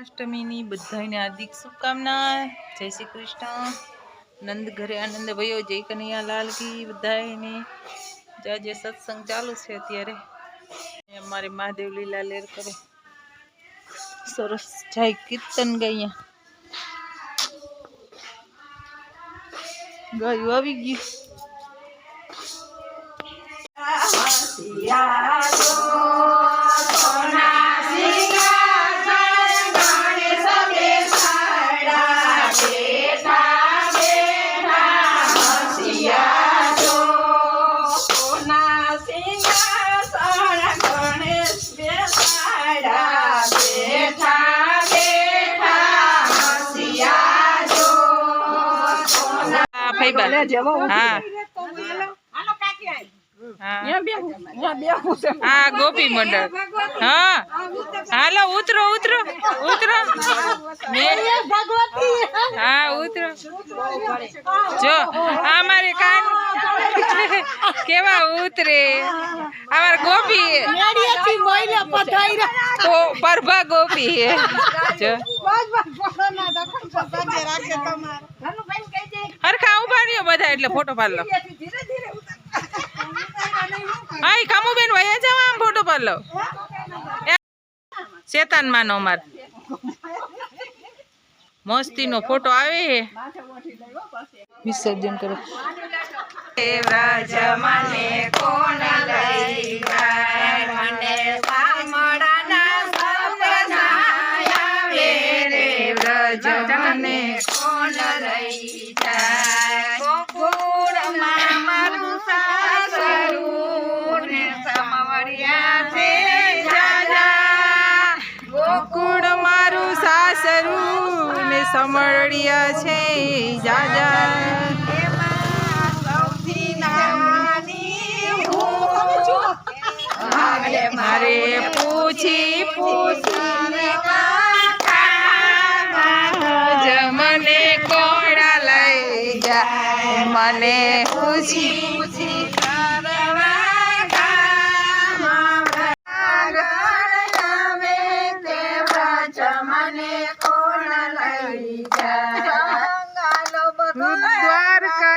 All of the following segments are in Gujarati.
અષ્ટમીની બધાને હાર્દિક શુભકામના જય શ્રી કૃષ્ણ. નંદ ઘરે આનંદ ભયો જય કનૈયા લાલ કી બધાને જ્યાં જે સત્સંગ ચાલુ છે અત્યારે. અમારે મહાદેવ લીલા લેર કરે. સરસ જાય કીર્તન ગયા ગયું આવી ગયું. હા. હા. ગોપી મંડળ. હા. હાલો ઉતરો ઉતરો. ઉતરો. હા ઉતરો. જો અમારે મારે કાન કેવા ઉતરે. અમારે ગોપી પરભા ગોપી હે જો. હરખા ઊભા રહ્યો બધા એટલે ફોટો પાડ લો. હા ઈ કામુબેન વયા જાવ આમ ફોટો પાડ લો. શેતાન માનો અમાર. મસ્તીનો ફોટો આવે હે. વિસર્જન કરો. રાજા મને કોણ લઈ જાય? મને સામડાના સાસરું ને સમળિયા છે. જાજા મારે પૂછી પૂછી મને કોડા લઈ જાય મને પૂછી પૂછી મને કોણ લઈ દ્વારકા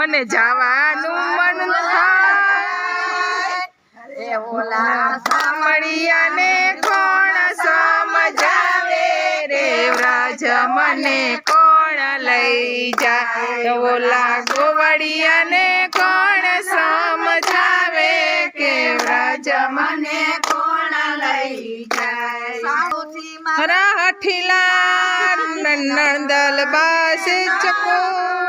મને જવાનું મન થાય. ઓલા સામળિયાને કોણ સમજાવે રે વ્રજ? મને કોણ લઈ જાય? ઓલા ગોવડિયાને કોણ સમજાવે કે વ્રજ? મને કોણ લઈ જાય? રાઠીલા નંદલ બાસ ચકો.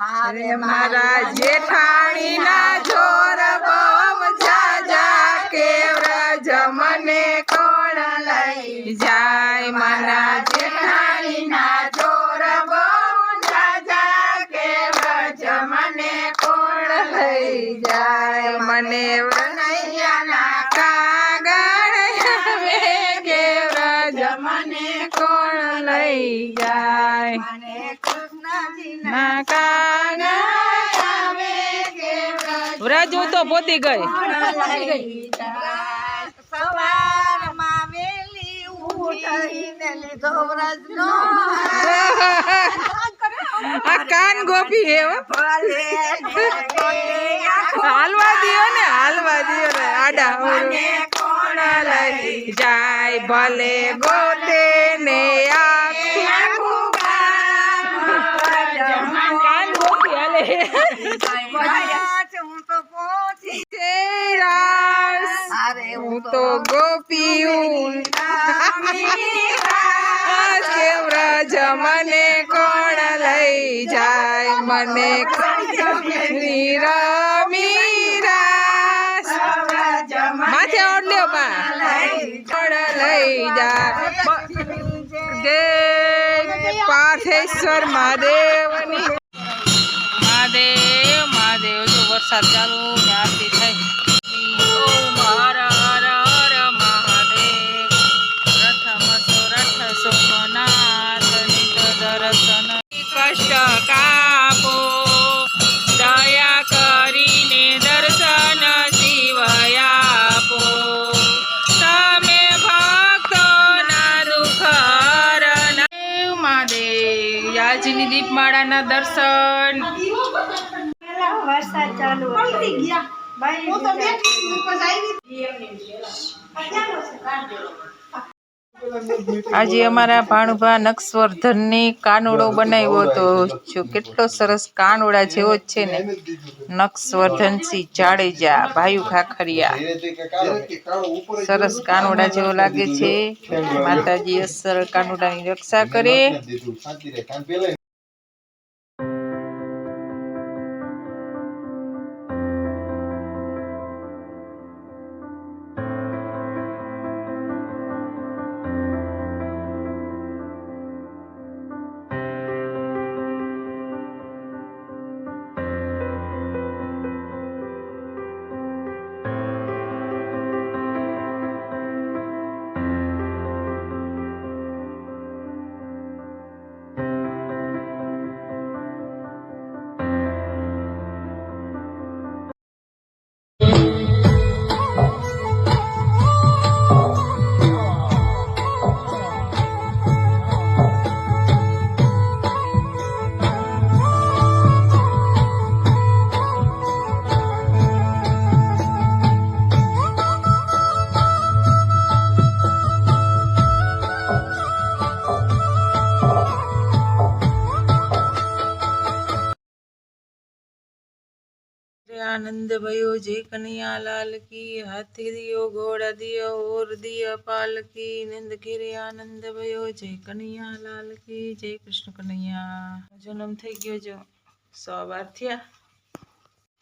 અરે મારા વ્રજ મને કોણ લઈ જાય મારા જેઠાણી ના જોર બહુ જાજા મને કોણ લઈ જાય? મને હું તો પોતી ગઈ. આ કાન ગોપી હે હાલવા દિયો ને હાલવા દિયો ને આડા કોણ લઈ જાય ભલે ગોતે ને આખું કાન ગોપી હાલે તેરાસ હું તો ગોપી વ્રજ મને કોણ લઈ જાય મને મીરા મીરા માથે ઓઢલ્યો બા કોણ લઈ જાય જય મહાદેવ મહાદેવ મહાદેવ જો વરસાદ ચાલુ. દીપમાળાના દર્શન. વરસાદ ચાલુ હતો. આજે અમારા ભાણુભા નક્ષવર્ધનની કાનુડો બનાવ્યો હતો. જો કેટલો સરસ કાનુડા જેવો જ છે ને. નક્ષવર્ધનસિંહ જાડેજા ભાયુ ખાખરિયા. સરસ કાનુડા જેવો લાગે છે. માતાજી અસર કાનુડાની રક્ષા કરે. આનંદ भयो जय कन्हैया लाल की हाथी दियो घोड़ा दियो और दिया पालकी नंद ઘેરે આનંદ भयो જય કનૈયા લાલ કી જય કૃષ્ણ કનૈયા જન્મ થઈ ગયો જો સો વાર થયા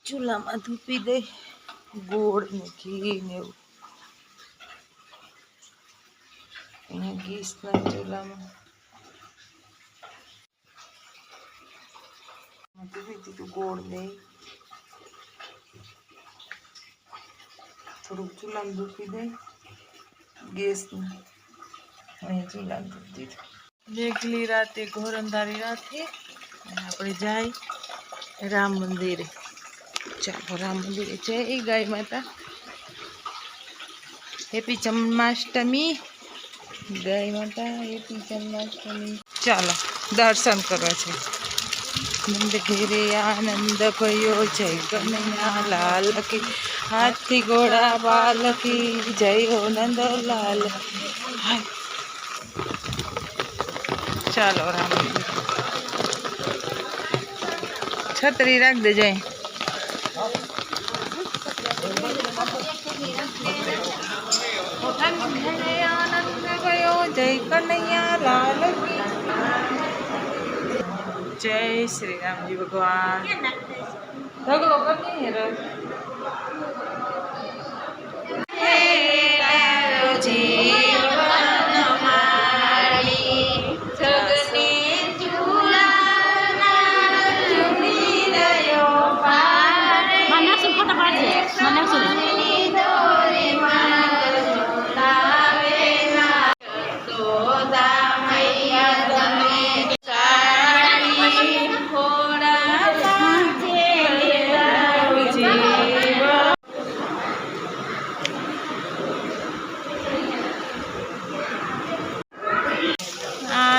ચૂલામાં ધૂપી દે ગોળ ને ઘી ને એવું અહીંયા ગેસના ચૂલામાં ધૂપી દીધું ગોળ દે થોડુંક ચૂલામાં દૂકી દઈ ગેસનું અહીંયા ચૂલામાં દૂધ દીધું મેઘલી રાતે ઘોર અંધારી રાતે આપણે જાય રામ મંદિરે ચાલો રામ મંદિરે જય ગાય માતા હેપી જન્માષ્ટમી ગાય માતા હેપી જન્માષ્ટમી ચાલો દર્શન કરવા છે નંદ ઘેરે આનંદ ભયો જય કનૈયા લાલ કી હાથી ઘોડા બાલકી જય હો નંદ લાલ હાય. ચાલો રામ મંદિર. છત્રી રાખ દે જય ઘેરે આનંદ ભયો જય કનૈયા લાલ કી જય શ્રી રામજી ભગવાન. ઢગલો કરી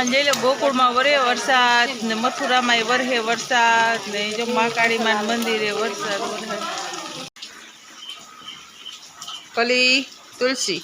આ જઈ લો, ગોકુળમાં વરે વરસાદ, ને મથુરામાં વરહે વરસાદ, ને જો મહાકાળીમાં મંદિરે વરસાદ. કલી, તુલસી.